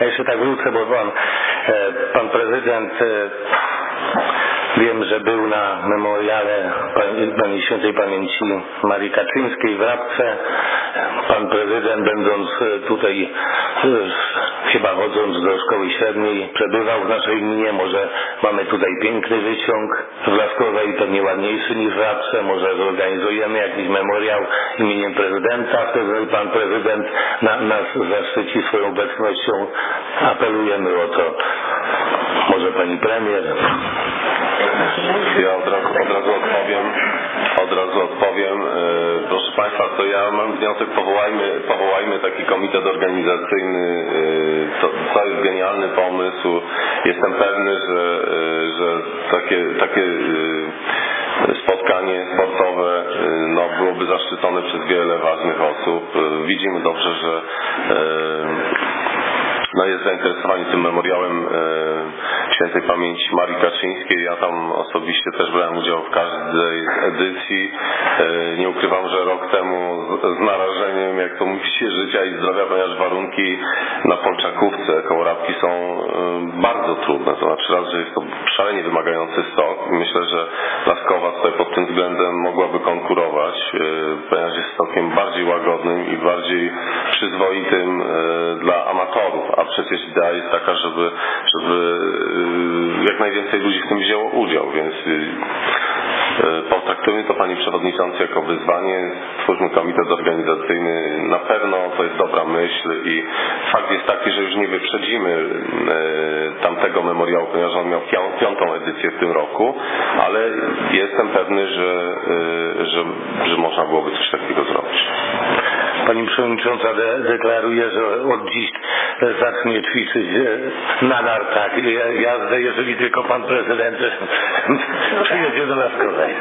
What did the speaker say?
Jeszcze tak wrócę, bo pan, e, pan prezydent e, wiem, że był na memoriale pani, świętej pamięci Marii Kaczyńskiej w Rabce. Pan prezydent będąc e, tutaj e, chyba chodząc do szkoły średniej przebywał w naszej gminie. Może mamy tutaj piękny wyciąg w Laskowej, pewnie ładniejszy niż w Rabce. Może zorganizujemy jakiś memoriał imieniem prezydenta. Wtedy pan prezydent na, nas zaszczyci swoją obecnością. Apelujemy o to. Może pani premier. Ja od razu, od razu odpowiem. Od razu odpowiem. E, Proszę Państwa, to ja mam wniosek, powołajmy, powołajmy taki komitet organizacyjny. E, To, to jest genialny pomysł. Jestem pewny, że, e, że takie, takie spotkanie sportowe no, byłoby zaszczycone przez wiele ważnych osób. Widzimy dobrze, że no jest zainteresowanie tym memoriałem e, świętej pamięci Marii Kaczyńskiej. Ja tam osobiście też brałem udział w każdej edycji. E, nie ukrywam, że rok temu z, narażeniem, jak to mówi się, życia i zdrowia, ponieważ warunki na Polczakówce koło Rabki są e, bardzo trudne. To znaczy raz, że jest to szalenie wymagający stok. Myślę, że Laskowa tym względem mogłaby konkurować, e, ponieważ jest stokiem bardziej łagodnym i bardziej przyzwoitym e, dla amatorów, a przecież idea jest taka, żeby, żeby e, jak najwięcej ludzi w tym wzięło udział, więc potraktujmy to Pani Przewodniczący jako wyzwanie, stwórzmy komitet organizacyjny, na pewno to jest dobra myśl i fakt jest taki, że już nie wyprzedzimy tamtego memoriału, ponieważ on miał pią- piątą edycję w tym roku, ale jestem pewny, że, e, że, że można byłoby coś takiego zrobić. Pani Przewodnicząca de deklaruje, że od dziś zacznie ćwiczyć e, na nartach ja- jazdę, jeżeli tylko Pan Prezydent przyjedzie do Laskowej.